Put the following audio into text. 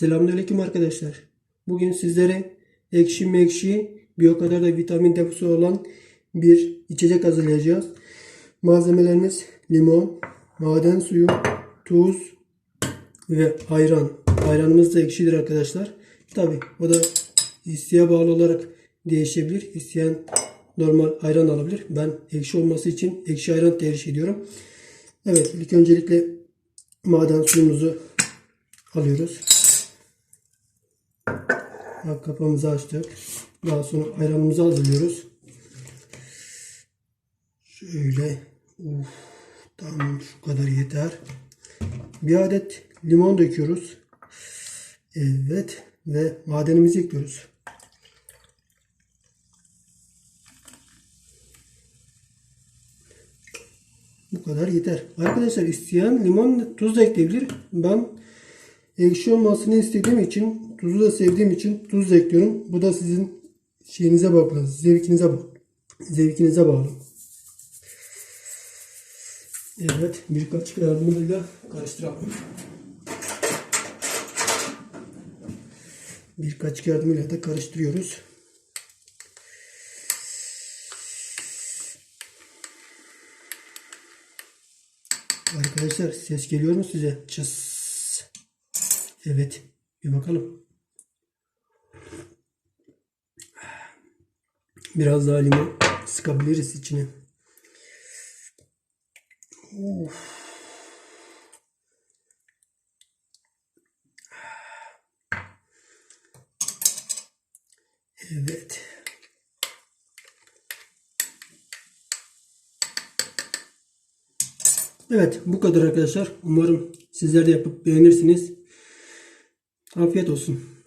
Selamünaleyküm arkadaşlar. Bugün sizlere ekşi mekşi bir o kadar da vitamin deposu olan bir içecek hazırlayacağız. Malzemelerimiz limon, maden suyu, tuz ve ayran. Ayranımız da ekşidir arkadaşlar. Tabi o da isteğe bağlı olarak değişebilir. İsteyen normal ayran alabilir. Ben ekşi olması için ekşi ayran tercih ediyorum. Evet ilk öncelikle maden suyumuzu alıyoruz. Kapağımızı açtık. Daha sonra ayranımızı hazırlıyoruz. Şöyle. Uf, tamam şu kadar yeter. Bir adet limon döküyoruz. Evet. Ve madenimizi ekliyoruz. Bu kadar yeter. Arkadaşlar isteyen limon tuz da ekleyebilir. Ben ekşi olmasını istediğim için tuzu da sevdiğim için tuz ekliyorum. Bu da sizin şeyinize bağlı. Zevkinize bağlı. Zevkinize bağlı. Evet. Birkaç yardımıyla karıştıralım. Birkaç yardımıyla da karıştırıyoruz. Arkadaşlar ses geliyor mu size? Çıs. Evet. Bir bakalım. Biraz daha limon sıkabiliriz içine. Of. Evet. Evet bu kadar arkadaşlar. Umarım sizler de yapıp beğenirsiniz. Afiyet olsun.